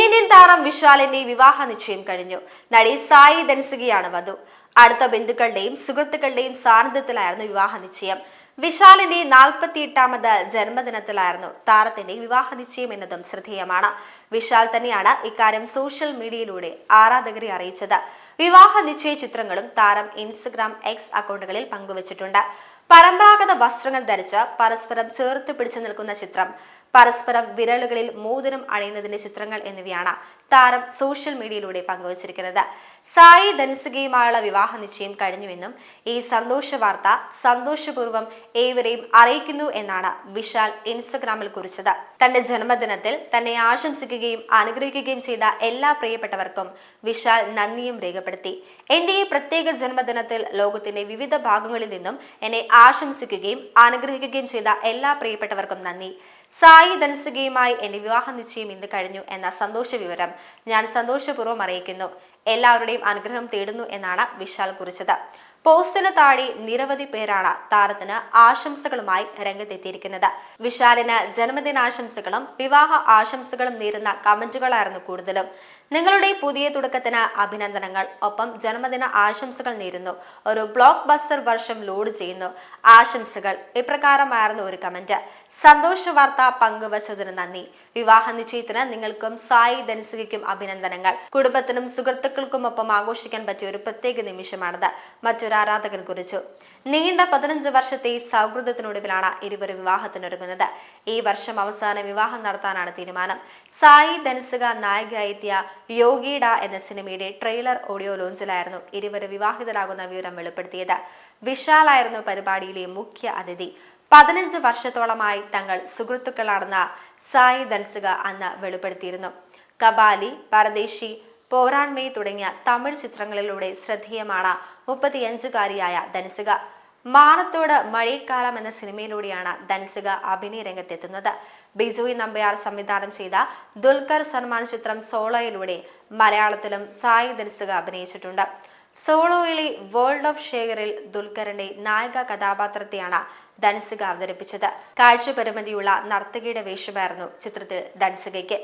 തെന്നിന്ത്യൻ താരം വിശാലിന്റെ വിവാഹ നിശ്ചയം കഴിഞ്ഞു. നടി സായി ധനസുഖിയാണ് വധു. അടുത്ത ബന്ധുക്കളുടെയും സുഹൃത്തുക്കളുടെയും സാന്നിധ്യത്തിലായിരുന്നു വിവാഹ നിശ്ചയം. വിശാലിന്റെ നാൽപ്പത്തി എട്ടാമത് ജന്മദിനത്തിലായിരുന്നു താരത്തിന്റെ വിവാഹ നിശ്ചയം എന്നതും ശ്രദ്ധേയമാണ്. വിശാൽ തന്നെയാണ് ഇക്കാര്യം സോഷ്യൽ മീഡിയയിലൂടെ ആരാധകരെ അറിയിച്ചത്. വിവാഹ നിശ്ചയ ചിത്രങ്ങളും താരം ഇൻസ്റ്റഗ്രാം എക്സ് അക്കൗണ്ടുകളിൽ പങ്കുവച്ചിട്ടുണ്ട്. പരമ്പരാഗത വസ്ത്രങ്ങൾ ധരിച്ച് പരസ്പരം ചേർത്ത് പിടിച്ചു നിൽക്കുന്ന ചിത്രം പരസ്പരം വിരലുകളിൽ മോതിരം അണിയുന്നതിന്റെ ചിത്രങ്ങൾ എന്നിവയാണ് താരം സോഷ്യൽ മീഡിയയിലൂടെ പങ്കുവച്ചിരിക്കുന്നത്. സായി ധനുസുകയുമായുള്ള വിവാഹ നിശ്ചയം കഴിഞ്ഞുവെന്നും ഈ സന്തോഷ വാർത്ത സന്തോഷപൂർവം ഏവരെയും അറിയിക്കുന്നു എന്നാണ് വിശാൽ ഇൻസ്റ്റഗ്രാമിൽ കുറിച്ചത്. തന്റെ ജന്മദിനത്തിൽ തന്നെ ആശംസിക്കുകയും അനുഗ്രഹിക്കുകയും ചെയ്ത എല്ലാ പ്രിയപ്പെട്ടവർക്കും വിശാൽ നന്ദിയും രേഖപ്പെടുത്തി. എന്റെ ഈ പ്രത്യേക ജന്മദിനത്തിൽ ലോകത്തിന്റെ വിവിധ ഭാഗങ്ങളിൽ നിന്നും എന്നെ ആശംസിക്കുകയും അനുഗ്രഹിക്കുകയും ചെയ്ത എല്ലാ പ്രിയപ്പെട്ടവർക്കും നന്ദി. ധനസുകയുമായി എന്റെ വിവാഹ നിശ്ചയം ഇന്ന് കഴിഞ്ഞു എന്ന സന്തോഷ വിവരം ഞാൻ സന്തോഷപൂർവം അറിയിക്കുന്നു. എല്ലാവരുടെയും അനുഗ്രഹം തേടുന്നു എന്നാണ് വിശാൽ കുറിച്ചത്. പോസ്റ്റിന് താഴെ നിരവധി പേരാണ് താരത്തിന് ആശംസകളുമായി രംഗത്തെത്തിയിരിക്കുന്നത്. വിശാലിന് ജന്മദിനാശംസകളും വിവാഹ ആശംസകളും നേരുന്ന കമന്റുകളായിരുന്നു കൂടുതലും. നിങ്ങളുടെ പുതിയ തുടക്കത്തിന് അഭിനന്ദനങ്ങൾ. ഒപ്പം ജന്മദിന ആശംസകൾ നേരുന്നു. ഒരു ബ്ലോക്ക് ബസ്റ്റർ വർഷം ലോഡ് ചെയ്യുന്നു. ആശംസകൾ. ഇപ്രകാരമായിരുന്നു ഒരു കമന്റ്. സന്തോഷ വാർത്ത പങ്കുവച്ചതിന് നന്ദി. വിവാഹ നിശ്ചയത്തിന് നിങ്ങൾക്കും സായി ധനസികയ്ക്കും അഭിനന്ദനങ്ങൾ. കുടുംബത്തിനും സുഹൃത്തുക്കൾക്കും ഒപ്പം ആഘോഷിക്കാൻ പറ്റിയ ഒരു പ്രത്യേക നിമിഷമാണിത്. മറ്റൊരു ആരാധകൻ കുറിച്ചു. നീണ്ട പതിനഞ്ച് വർഷത്തെ സൗഹൃദത്തിനൊടുവിലാണ് ഇരുവരും വിവാഹത്തിനൊരുങ്ങുന്നത്. ഈ വർഷം അവസാന വിവാഹം നടത്താനാണ് തീരുമാനം. സായി ധനസിക നായികയെത്തിയ യോഗിഡ എന്ന സിനിമയുടെ ട്രെയിലർ ഓഡിയോ ലോഞ്ചിലായിരുന്നു ഇരുവരും വിവാഹിതരാകുന്ന വിവരം വെളിപ്പെടുത്തിയത്. വിശാലായിരുന്നു പരിപാടിയിലെ മുഖ്യ അതിഥി. പതിനഞ്ച് വർഷത്തോളമായി തങ്ങൾ സുഹൃത്തുക്കളാണെന്ന സായി ധൻസിക അന്ന് വെളിപ്പെടുത്തിയിരുന്നു. കബാലി പരദേശി പോരാൺമേ തുടങ്ങിയ തമിഴ് ചിത്രങ്ങളിലൂടെ ശ്രദ്ധേയമാണ് മുപ്പത്തിയഞ്ചുകാരിയായ ധനസിക. മാനത്തോട് മഴയക്കാലം എന്ന സിനിമയിലൂടെയാണ് ധനസിക അഭിനയ രംഗത്തെത്തുന്നത്. ബിജോയ് നമ്പ്യാർ സംവിധാനം ചെയ്ത ദുൽഖർ സൽമാൻ ചിത്രം സോളോയിലൂടെ മലയാളത്തിലും സായി ധനസിക അഭിനയിച്ചിട്ടുണ്ട്. സോളോയിലെ വേൾഡ് ഓഫ് ഷെയറിൽ ദുൽഖറിന്റെ നായക കഥാപാത്രത്തെയാണ് ധൻസിക അവതരിപ്പിച്ചത്. കാഴ്ച പരിമിതിയുള്ള നർത്തകിയുടെ വേഷമായിരുന്നു ചിത്രത്തിൽ ധൻസികയ്ക്ക്